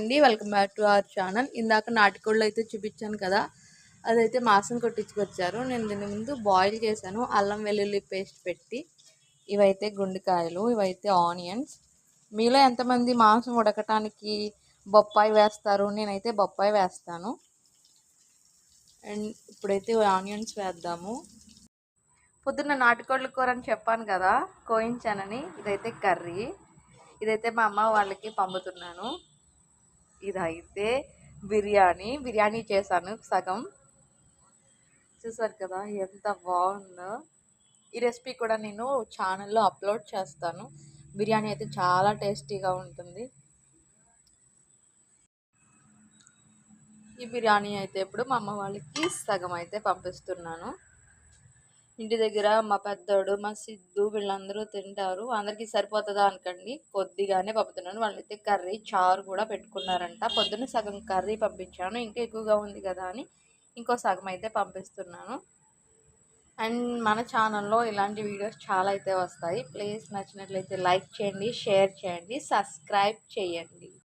అండి. Welcome back to our channel. ఇందాక నాటుకోళ్ళు అయితే చూపించాను కదా అదైతే మాంసం కొట్టించుకొచ్చారు. నేను దీని ముందు బాయిల్ చేశాను. అల్లం వెల్లుల్లి పేస్ట్ పెట్టి ఇవైతే గుండెకాయలు ఇవైతే ఆనియన్స్. మీలో ఎంతమంది మాంసం ఉడకటానికి బొప్పాయి వేస్తారు? నేనైతే బొప్పాయి వేస్తాను. అండ్ ఇప్పుడైతే ఆనియన్స్ వేద్దాము. పొద్దున్న నాటుకోళ్ళ కూర అని చెప్పాను కదా కోయించానని. ఇదైతే కర్రీ. ఇదైతే మా అమ్మ వాళ్ళకి పంపుతున్నాను. ఇదైతే బిర్యానీ. బిర్యానీ చేశాను సగం. చూసారు కదా ఎంత బాగుందో. ఈ రెసిపీ కూడా నేను ఛానల్లో అప్లోడ్ చేస్తాను. బిర్యానీ అయితే చాలా టేస్టీగా ఉంటుంది. ఈ బిర్యానీ అయితే ఇప్పుడు మా అమ్మ వాళ్ళకి సగం అయితే పంపిస్తున్నాను. ఇంటి దగ్గర మా పెద్దోడు మా సిద్ధు వీళ్ళందరూ తింటారు. అందరికీ సరిపోతుందా అనకండి. కొద్దిగానే పంపుతున్నాను. వాళ్ళైతే కర్రీ చారు కూడా పెట్టుకున్నారంట. పొద్దున్న సగం కర్రీ పంపించాను. ఇంకా ఎక్కువగా ఉంది కదా అని ఇంకో సగం అయితే పంపిస్తున్నాను. అండ్ మన ఛానల్లో ఇలాంటి వీడియోస్ చాలా అయితే వస్తాయి. ప్లీజ్ నచ్చినట్లయితే లైక్ చేయండి షేర్ చేయండి సబ్స్క్రైబ్ చేయండి.